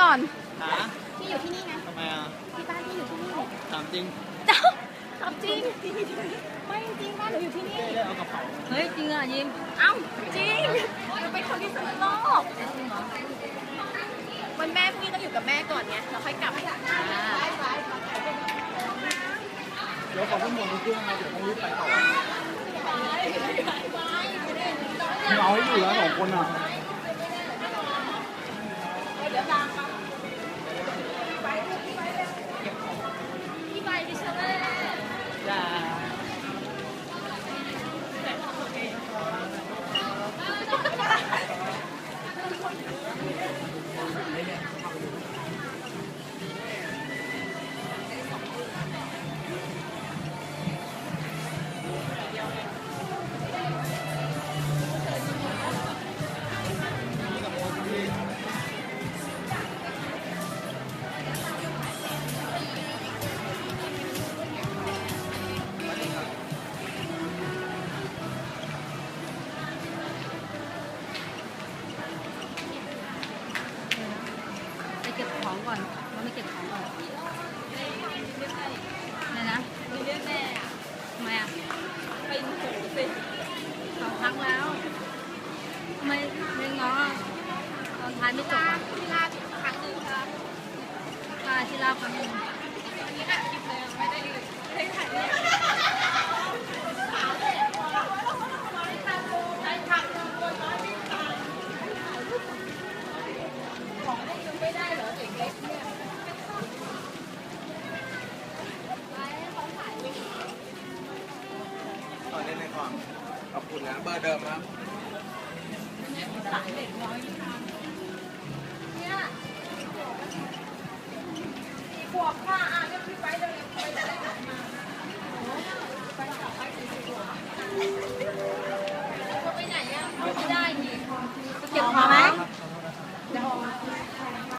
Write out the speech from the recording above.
ก่อนหาพี่อยู่ที่นี่ไงทำไมอะที่บ้านพี่อยู่ที่นี่ถามจริงเจ้าถามจริงไม่จริงบ้านหนูอยู่ที่นี่ได้เอากระเป๋าเฮ้ยจริงอะยิมเอ้าจริงหนูเป็นคนที่สุดโลกวันแม่พี่ต้องอยู่กับแม่ก่อนไงเราค่อยกลับเดี๋ยวขอขึ้นหมวกเครื่องนะเดี๋ยวต้องรีบไปต่อมึงเอาให้อยู่แล้วสองคนอะ 行吧 ของก่อนเราไปเก็บของก่อนอะไรนะมีเรื่องแม่อะทำไมอะไปหูสิสองครั้งแล้วทำไมไม่ง้อตอนท้ายไม่จบอะที่ลาดครั้งหนึ่งค่ะค่าที่ลาบครั้งหนึงนี่อัดคลิปเลยไม่ได้ไม่ได้ถ่ายเลย ขอบคุณนะเบอร์เดิมครับขวบค่ะอะเรียกพี่ไปเลยไปจะได้กลับมาไม่ได้